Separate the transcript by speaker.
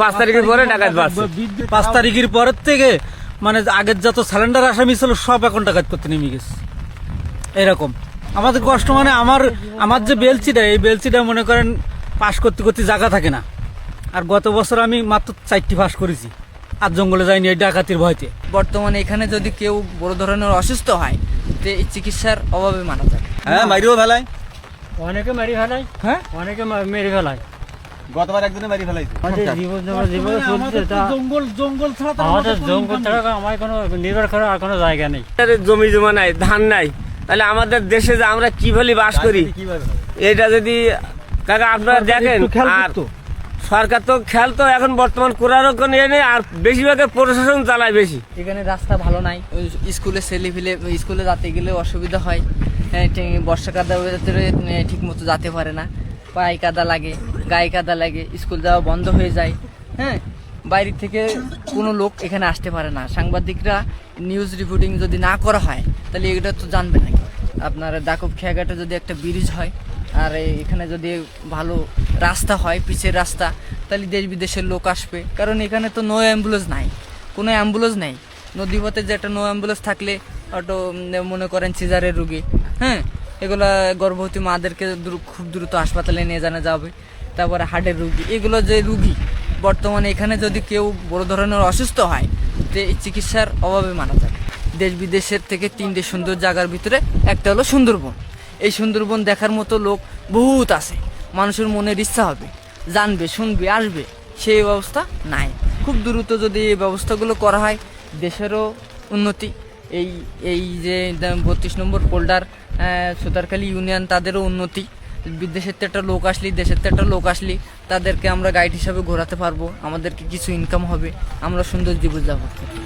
Speaker 1: পাঁচ তারিখের পরে ডাকাত বাড়ছে।
Speaker 2: পাঁচ তারিখের পরের থেকে মানে আগের যত সিলিন্ডার আসামি ছিল সব এখন ডাকাত করতে নেমে গেছে। এরকম। আমাদের কষ্ট মানে আমার আমার যে বেলচিটা এই বেলচিটা মনে করেন পাশ করতে করতে জায়গা থাকে না। আর গত বছর আমি মাত্র চারটি পাস করেছি। আর জঙ্গলে যাইনি এই ডাকাতির ভয়তে।
Speaker 3: বর্তমানে এখানে যদি কেউ বড় ধরনের অসুস্থ হয় তো এই চিকিৎসার অভাবে মারা যায়
Speaker 4: হ্যাঁ মারিও ফেলায়।
Speaker 5: অনেকে মারি ফেলায়।
Speaker 2: হ্যাঁ?
Speaker 5: অনেকে মেরে ফেলায়।
Speaker 4: গতবার একজনে মারি ফেলাইছে।
Speaker 5: চলছে তা
Speaker 2: জঙ্গল জঙ্গল ছাড়া
Speaker 5: আমাদের জঙ্গল ছাড়া আমার কোনো নির্ভর করার আর কোনো জায়গা নেই।
Speaker 1: জমি জমা নাই ধান নাই। তাহলে আমাদের দেশে যে আমরা কি কীভাবে বাস করি? এটা যদি কাকা আপনারা দেখেন আর সরকার তো খেয়াল তো এখন বর্তমান করারও কোনো ইয়ে নেই আর বেশিরভাগের প্রশাসন চালায় বেশি।
Speaker 3: এখানে রাস্তা ভালো নাই। ওই স্কুলে ছেলে ফেলে স্কুলে যেতে গেলে অসুবিধা হয়। হ্যাঁ, ঠিক- বর্ষা কাদা ভেতরে ঠিক মতো যেতে পারে না। পায়ে কাদা লাগে, গায়ে কাদা লাগে, স্কুল যাওয়া বন্ধ হয়ে যায় হ্যাঁ? বাইরে থেকে কোনো লোক এখানে আসতে পারে না। সাংবাদিকরা নিউজ রিপোর্টিং যদি না করা হয়, তাহলে এটা তো জানবে না আপনার দাকব খেয়াঘাটে যদি একটা ব্রিজ হয়, আর এখানে যদি ভালো রাস্তা হয়, পিচের রাস্তা, তাহলে দেশ বিদেশের লোক আসবে। কারণ এখানে তো নো অ্যাম্বুলেন্স নাই। কোনো অ্যাম্বুলেন্স নেই। নদীপথে যে একটা নো অ্যাম্বুলেন্স থাকলে, অটো মনে করেন সিজারের রুগী হ্যাঁ? এগুলা গর্ভবতী মাদেরকে দ্রু- খুব দ্রুত হাসপাতালে নিয়ে জানা যাবে। তারপরে হার্টের রুগী। এগুলো যে রুগী, বর্তমানে এখানে যদি কেউ বড় ধরনের অসুস্থ হয়, তো চিকিৎসার অভাবে মারা যাবে। দেশ বিদেশের থেকে তিনটে সুন্দর জায়গার ভিতরে একটা হলো সুন্দরবন। এই সুন্দরবন দেখার মতো লোক বহুত আছে। মানুষের মনের ইচ্ছা হবে। জানবে, শুনবে, আসবে। সেই ব্যবস্থা নাই। খুব দ্রুত যদি এই ব্যবস্থাগুলো করা হয়, দেশেরও উন্নতি এই এই যে বত্রিশ নম্বর পোল্ডার সুতারখালী ইউনিয়ন তাদেরও উন্নতি। বিদেশের তো একটা লোক আসলি, দেশের তো একটা লোক আসলি, তাদেরকে আমরা গাইড হিসাবে ঘোরাতে পারব। আমাদেরকে কিছু ইনকাম হবে। আমরা সুন্দর জীবনযাপন করতে।